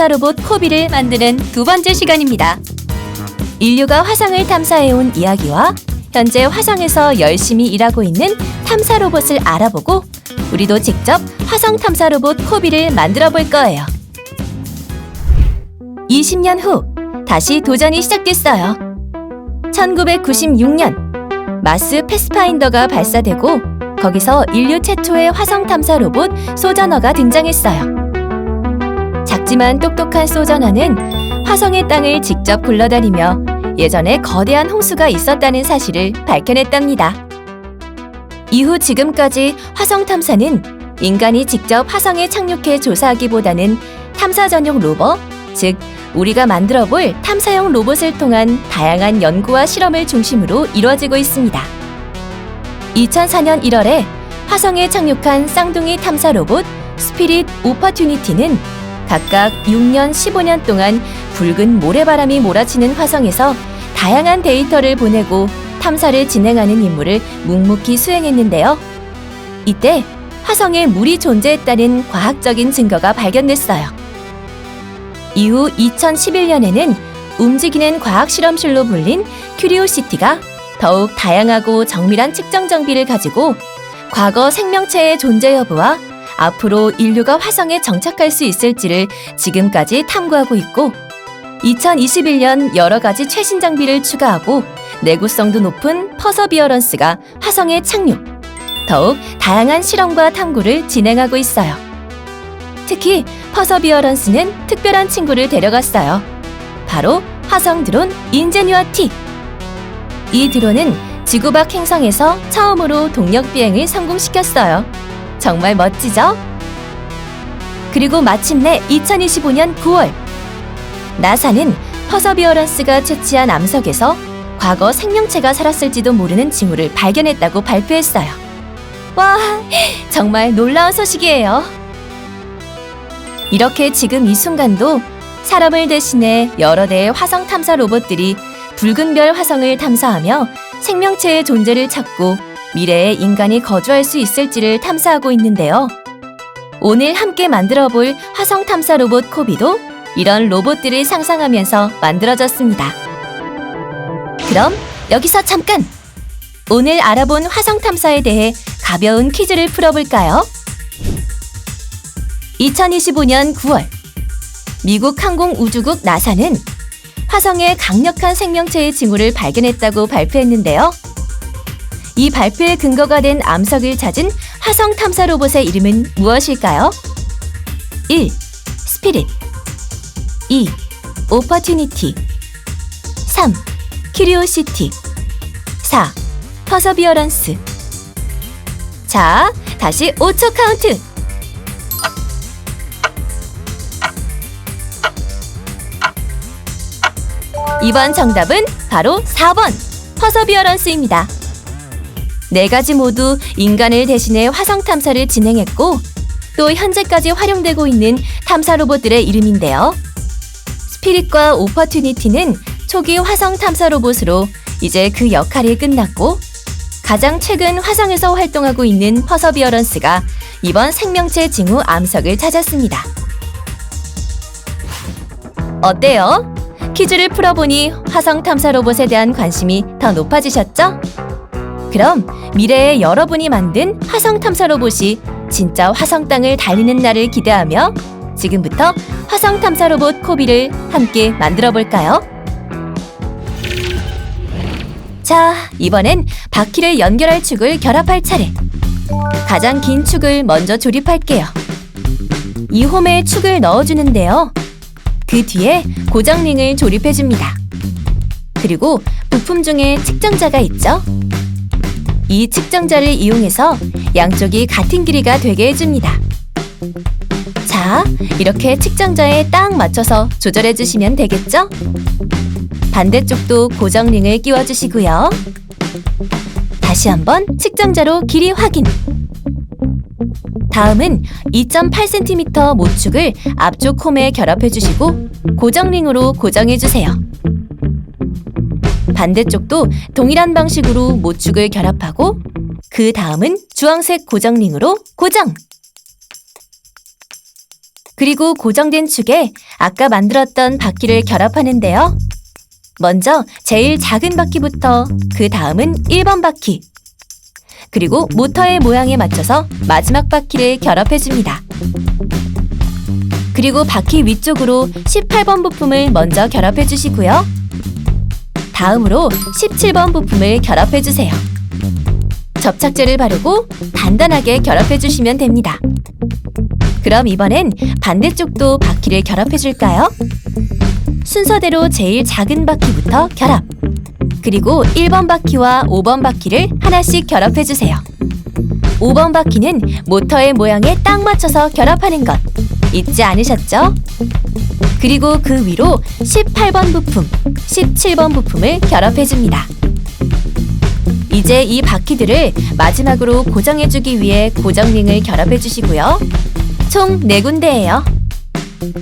탐사 로봇 코비를 만드는 두 번째 시간입니다. 인류가 화성을 탐사해온 이야기와 현재 화성에서 열심히 일하고 있는 탐사 로봇을 알아보고 우리도 직접 화성 탐사 로봇 코비를 만들어 볼 거예요. 20년 후 다시 도전이 시작됐어요. 1996년 마스 패스파인더가 발사되고 거기서 인류 최초의 화성 탐사 로봇 소저너가 등장했어요. 작지만 똑똑한 소저너는 화성의 땅을 직접 굴러다니며 예전에 거대한 홍수가 있었다는 사실을 밝혀냈답니다. 이후 지금까지 화성 탐사는 인간이 직접 화성에 착륙해 조사하기보다는 탐사 전용 로버, 즉 우리가 만들어 볼 탐사용 로봇을 통한 다양한 연구와 실험을 중심으로 이루어지고 있습니다. 2004년 1월에 화성에 착륙한 쌍둥이 탐사 로봇 스피릿 오퍼튜니티는 각각 6년, 15년 동안 붉은 모래바람이 몰아치는 화성에서 다양한 데이터를 보내고 탐사를 진행하는 임무를 묵묵히 수행했는데요. 이때 화성에 물이 존재했다는 과학적인 증거가 발견됐어요. 이후 2011년에는 움직이는 과학 실험실로 불린 큐리오시티가 더욱 다양하고 정밀한 측정 장비를 가지고 과거 생명체의 존재 여부와 앞으로 인류가 화성에 정착할 수 있을지를 지금까지 탐구하고 있고 2021년 여러 가지 최신 장비를 추가하고 내구성도 높은 퍼서비어런스가 화성에 착륙. 더욱 다양한 실험과 탐구를 진행하고 있어요. 특히 퍼서비어런스는 특별한 친구를 데려갔어요. 바로 화성 드론 인제뉴아 T. 이 드론은 지구 밖 행성에서 처음으로 동력 비행을 성공시켰어요. 정말 멋지죠? 그리고 마침내 2025년 9월 나사는 퍼서비어런스가 채취한 암석에서 과거 생명체가 살았을지도 모르는 징후를 발견했다고 발표했어요. 와, 정말 놀라운 소식이에요. 이렇게 지금 이 순간도 사람을 대신해 여러 대의 화성 탐사 로봇들이 붉은 별 화성을 탐사하며 생명체의 존재를 찾고 미래에 인간이 거주할 수 있을지를 탐사하고 있는데요. 오늘 함께 만들어 볼 화성 탐사 로봇 코비도 이런 로봇들을 상상하면서 만들어졌습니다. 그럼 여기서 잠깐! 오늘 알아본 화성 탐사에 대해 가벼운 퀴즈를 풀어볼까요? 2025년 9월, 미국 항공우주국 나사는 화성에 강력한 생명체의 징후를 발견했다고 발표했는데요. 이 발표의 근거가 된 암석을 찾은 화성 탐사 로봇의 이름은 무엇일까요? 1. 스피릿 2. 오퍼튜니티 3. 큐리오시티 4. 퍼서비어런스 자, 다시 5초 카운트 이번 정답은 바로 4번 퍼서비어런스입니다. 네 가지 모두 인간을 대신해 화성 탐사를 진행했고 또 현재까지 활용되고 있는 탐사 로봇들의 이름인데요. 스피릿과 오퍼튜니티는 초기 화성 탐사 로봇으로 이제 그 역할이 끝났고 가장 최근 화성에서 활동하고 있는 퍼서비어런스가 이번 생명체 징후 암석을 찾았습니다. 어때요? 퀴즈를 풀어보니 화성 탐사 로봇에 대한 관심이 더 높아지셨죠? 그럼 미래에 여러분이 만든 화성 탐사 로봇이 진짜 화성 땅을 달리는 날을 기대하며 지금부터 화성 탐사 로봇 코비를 함께 만들어 볼까요? 자, 이번엔 바퀴를 연결할 축을 결합할 차례. 가장 긴 축을 먼저 조립할게요. 이 홈에 축을 넣어주는데요. 그 뒤에 고정링을 조립해줍니다. 그리고 부품 중에 측정자가 있죠? 이 측정자를 이용해서 양쪽이 같은 길이가 되게 해줍니다. 자, 이렇게 측정자에 딱 맞춰서 조절해 주시면 되겠죠? 반대쪽도 고정링을 끼워 주시고요. 다시 한번 측정자로 길이 확인. 다음은 2.8cm 모축을 앞쪽 홈에 결합해 주시고 고정링으로 고정해 주세요. 반대쪽도 동일한 방식으로 모축을 결합하고 그 다음은 주황색 고정링으로 고정! 그리고 고정된 축에 아까 만들었던 바퀴를 결합하는데요. 먼저 제일 작은 바퀴부터 그 다음은 1번 바퀴. 그리고 모터의 모양에 맞춰서 마지막 바퀴를 결합해줍니다. 그리고 바퀴 위쪽으로 18번 부품을 먼저 결합해주시고요. 다음으로 17번 부품을 결합해주세요. 접착제를 바르고 단단하게 결합해주시면 됩니다. 그럼 이번엔 반대쪽도 바퀴를 결합해줄까요? 순서대로 제일 작은 바퀴부터 결합. 그리고 1번 바퀴와 5번 바퀴를 하나씩 결합해주세요. 5번 바퀴는 모터의 모양에 딱 맞춰서 결합하는 것. 잊지 않으셨죠? 그리고 그 위로 18번 부품, 17번 부품을 결합해줍니다. 이제 이 바퀴들을 마지막으로 고정해주기 위해 고정링을 결합해주시고요. 총 4군데예요.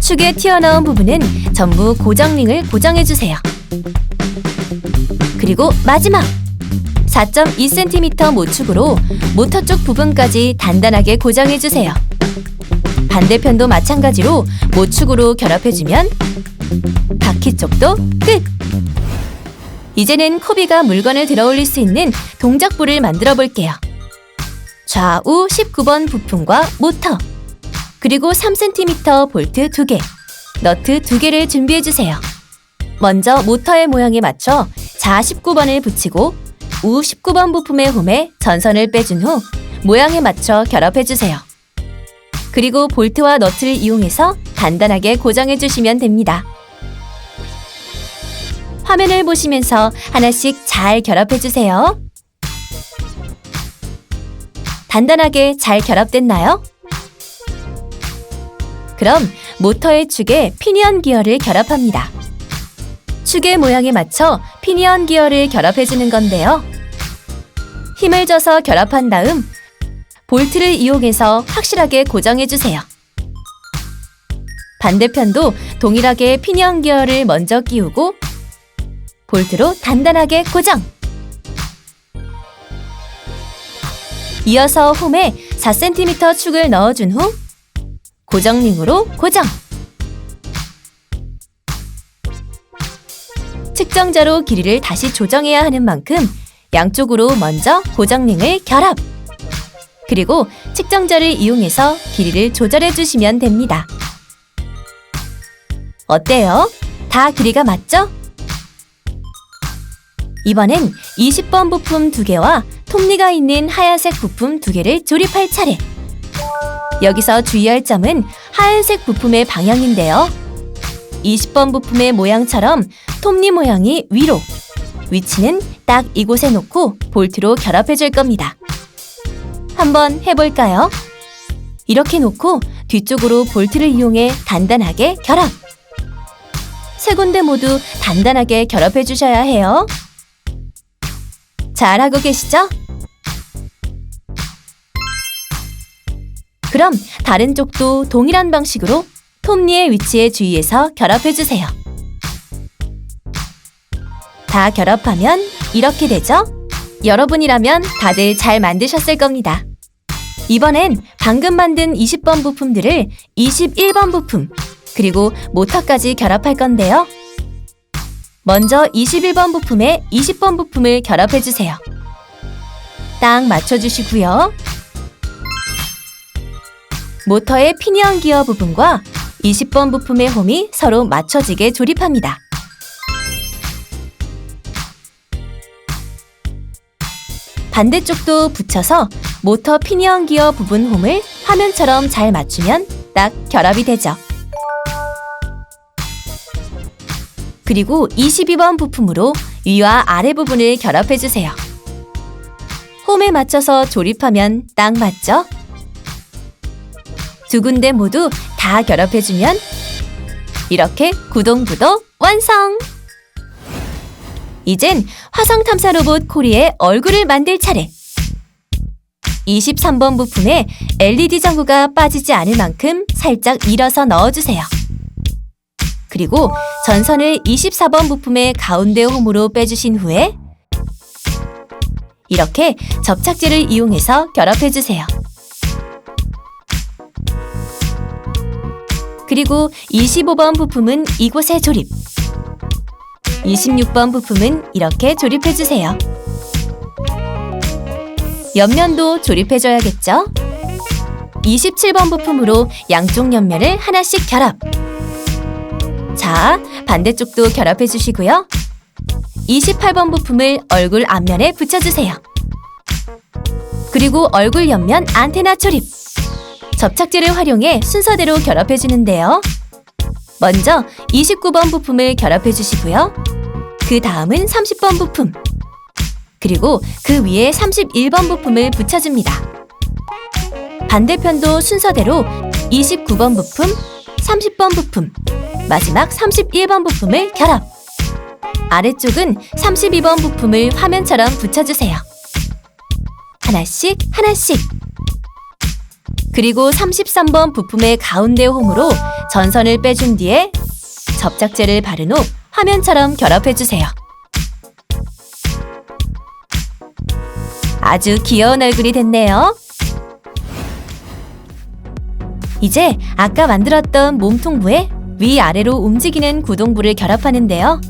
축에 튀어나온 부분은 전부 고정링을 고정해주세요. 그리고 마지막! 4.2cm 모축으로 모터 쪽 부분까지 단단하게 고정해주세요. 반대편도 마찬가지로 모축으로 결합해주면 쪽도 끝! 이제는 코비가 물건을 들어올릴 수 있는 동작부를 만들어 볼게요. 좌우 19번 부품과 모터, 그리고 3cm 볼트 2개, 너트 2개를 준비해 주세요. 먼저 모터의 모양에 맞춰 좌 19번을 붙이고 우 19번 부품의 홈에 전선을 빼준 후 모양에 맞춰 결합해 주세요. 그리고 볼트와 너트를 이용해서 단단하게 고정해 주시면 됩니다. 화면을 보시면서 하나씩 잘 결합해 주세요. 단단하게 잘 결합됐나요? 그럼 모터의 축에 피니언 기어를 결합합니다. 축의 모양에 맞춰 피니언 기어를 결합해 주는 건데요. 힘을 줘서 결합한 다음 볼트를 이용해서 확실하게 고정해 주세요. 반대편도 동일하게 피니언 기어를 먼저 끼우고 볼트로 단단하게 고정. 이어서 홈에 4cm 축을 넣어준 후 고정링으로 고정. 측정자로 길이를 다시 조정해야 하는 만큼 양쪽으로 먼저 고정링을 결합. 그리고 측정자를 이용해서 길이를 조절해 주시면 됩니다. 어때요? 다 길이가 맞죠? 이번엔 20번 부품 2개와 톱니가 있는 하얀색 부품 2개를 조립할 차례. 여기서 주의할 점은 하얀색 부품의 방향인데요. 20번 부품의 모양처럼 톱니 모양이 위로, 위치는 딱 이곳에 놓고 볼트로 결합해 줄 겁니다. 한번 해볼까요? 이렇게 놓고 뒤쪽으로 볼트를 이용해 단단하게 결합. 세 군데 모두 단단하게 결합해 주셔야 해요. 잘하고 계시죠? 그럼 다른 쪽도 동일한 방식으로 톱니의 위치에 주의해서 결합해 주세요. 다 결합하면 이렇게 되죠? 여러분이라면 다들 잘 만드셨을 겁니다. 이번엔 방금 만든 20번 부품들을 21번 부품, 그리고 모터까지 결합할 건데요. 먼저 21번 부품에 20번 부품을 결합해 주세요. 딱 맞춰주시고요. 모터의 피니언 기어 부분과 20번 부품의 홈이 서로 맞춰지게 조립합니다. 반대쪽도 붙여서 모터 피니언 기어 부분 홈을 화면처럼 잘 맞추면 딱 결합이 되죠. 그리고 22번 부품으로 위와 아래 부분을 결합해 주세요. 홈에 맞춰서 조립하면 딱 맞죠? 두 군데 모두 다 결합해주면 이렇게 구동부도 완성! 이젠 화성 탐사 로봇 코리의 얼굴을 만들 차례. 23번 부품에 LED 전구가 빠지지 않을 만큼 살짝 밀어서 넣어주세요. 그리고 전선을 24번 부품의 가운데 홈으로 빼주신 후에 이렇게 접착제를 이용해서 결합해주세요. 그리고 25번 부품은 이곳에 조립. 26번 부품은 이렇게 조립해 주세요. 옆면도 조립해 줘야겠죠? 27번 부품으로 양쪽 옆면을 하나씩 결합. 자, 반대쪽도 결합해 주시고요. 28번 부품을 얼굴 앞면에 붙여주세요. 그리고 얼굴 옆면 안테나 조립. 접착제를 활용해 순서대로 결합해 주는데요. 먼저 29번 부품을 결합해 주시고요. 그 다음은 30번 부품. 그리고 그 위에 31번 부품을 붙여줍니다. 반대편도 순서대로 29번 부품, 30번 부품, 마지막 31번 부품을 결합. 아래쪽은 32번 부품을 화면처럼 붙여주세요. 하나씩 하나씩. 그리고 33번 부품의 가운데 홈으로 전선을 빼준 뒤에 접착제를 바른 후 화면처럼 결합해주세요. 아주 귀여운 얼굴이 됐네요. 이제 아까 만들었던 몸통부에 위아래로 움직이는 구동부를 결합하는데요.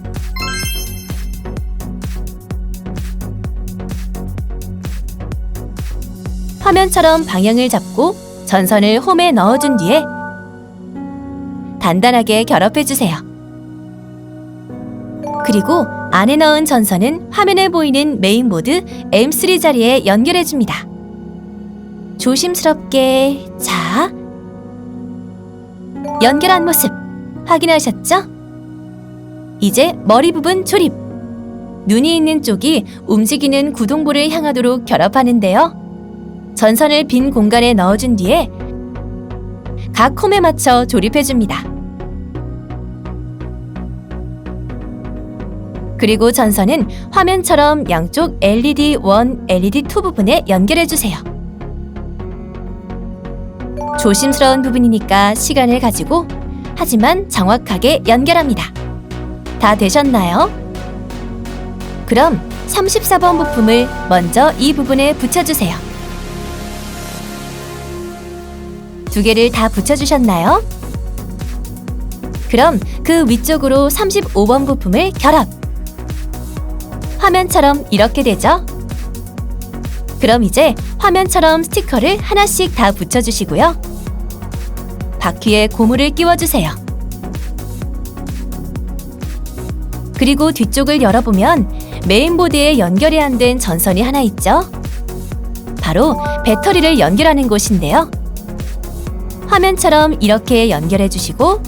화면처럼 방향을 잡고 전선을 홈에 넣어준 뒤에 단단하게 결합해주세요. 그리고 안에 넣은 전선은 화면에 보이는 메인보드 M3 자리에 연결해줍니다. 조심스럽게 자 연결한 모습 확인하셨죠? 이제 머리 부분 조립. 눈이 있는 쪽이 움직이는 구동부를 향하도록 결합하는데요. 전선을 빈 공간에 넣어준 뒤에 각 홈에 맞춰 조립해줍니다. 그리고 전선은 화면처럼 양쪽 LED 1, LED 2 부분에 연결해주세요. 조심스러운 부분이니까 시간을 가지고 하지만 정확하게 연결합니다. 다 되셨나요? 그럼 34번 부품을 먼저 이 부분에 붙여주세요. 두 개를 다 붙여주셨나요? 그럼 그 위쪽으로 35번 부품을 결합. 화면처럼 이렇게 되죠? 그럼 이제 화면처럼 스티커를 하나씩 다 붙여주시고요. 바퀴에 고무를 끼워주세요. 그리고 뒤쪽을 열어보면 메인보드에 연결이 안 된 전선이 하나 있죠? 바로 배터리를 연결하는 곳인데요. 화면처럼 이렇게 연결해 주시고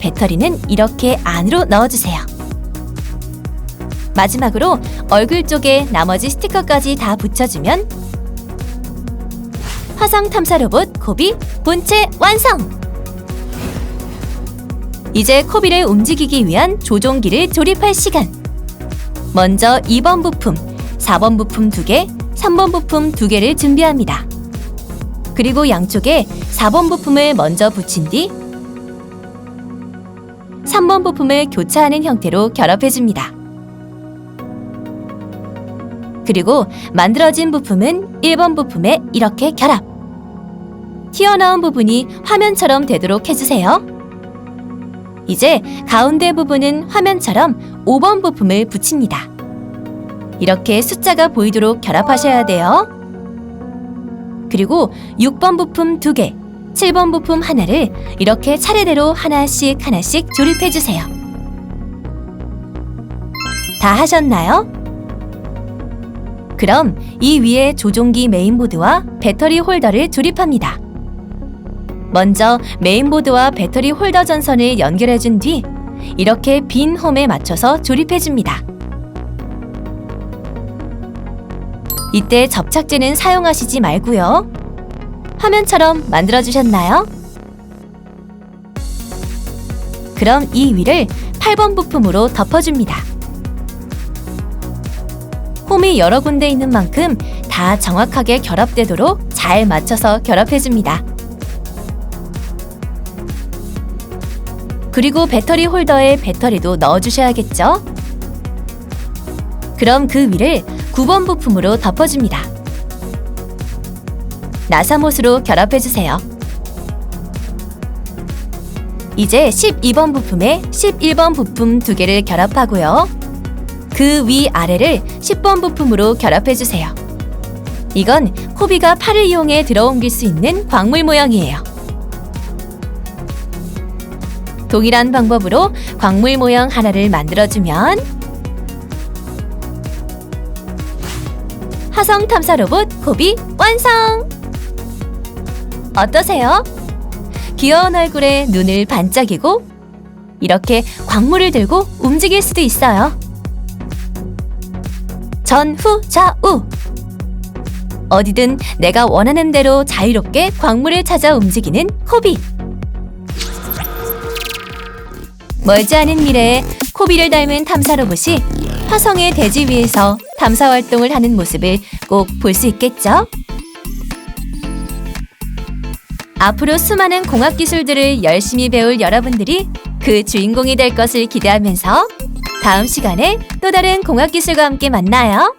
배터리는 이렇게 안으로 넣어주세요. 마지막으로 얼굴 쪽에 나머지 스티커까지 다 붙여주면 화성 탐사 로봇 코비 본체 완성! 이제 코비를 움직이기 위한 조종기를 조립할 시간. 먼저 2번 부품, 4번 부품 2개, 3번 부품 2개를 준비합니다. 그리고 양쪽에 4번 부품을 먼저 붙인 뒤 3번 부품을 교차하는 형태로 결합해줍니다. 그리고 만들어진 부품은 1번 부품에 이렇게 결합. 튀어나온 부분이 화면처럼 되도록 해주세요. 이제 가운데 부분은 화면처럼 5번 부품을 붙입니다. 이렇게 숫자가 보이도록 결합하셔야 돼요. 그리고 6번 부품 2개, 7번 부품 하나를 이렇게 차례대로 하나씩 하나씩 조립해 주세요. 다 하셨나요? 그럼 이 위에 조종기 메인보드와 배터리 홀더를 조립합니다. 먼저 메인보드와 배터리 홀더 전선을 연결해 준 뒤 이렇게 빈 홈에 맞춰서 조립해 줍니다. 이때 접착제는 사용하시지 말고요. 화면처럼 만들어 주셨나요? 그럼 이 위를 8번 부품으로 덮어줍니다. 홈이 여러 군데 있는 만큼 다 정확하게 결합되도록 잘 맞춰서 결합해줍니다. 그리고 배터리 홀더에 배터리도 넣어주셔야겠죠? 그럼 그 위를 9번 부품으로 덮어줍니다. 나사못으로 결합해주세요. 이제 12번 부품에 11번 부품 두 개를 결합하고요. 그 위 아래를 10번 부품으로 결합해 주세요. 이건 코비가 팔을 이용해 들어옮길 수 있는 광물 모양이에요. 동일한 방법으로 광물 모형 하나를 만들어주면 화성 탐사 로봇 코비 완성! 어떠세요? 귀여운 얼굴에 눈을 반짝이고 이렇게 광물을 들고 움직일 수도 있어요. 전후 좌우 어디든 내가 원하는 대로 자유롭게 광물을 찾아 움직이는 코비. 멀지 않은 미래에 코비를 닮은 탐사 로봇이 화성의 대지 위에서 탐사 활동을 하는 모습을 꼭 볼 수 있겠죠? 앞으로 수많은 공학 기술들을 열심히 배울 여러분들이 그 주인공이 될 것을 기대하면서 다음 시간에 또 다른 공학 기술과 함께 만나요.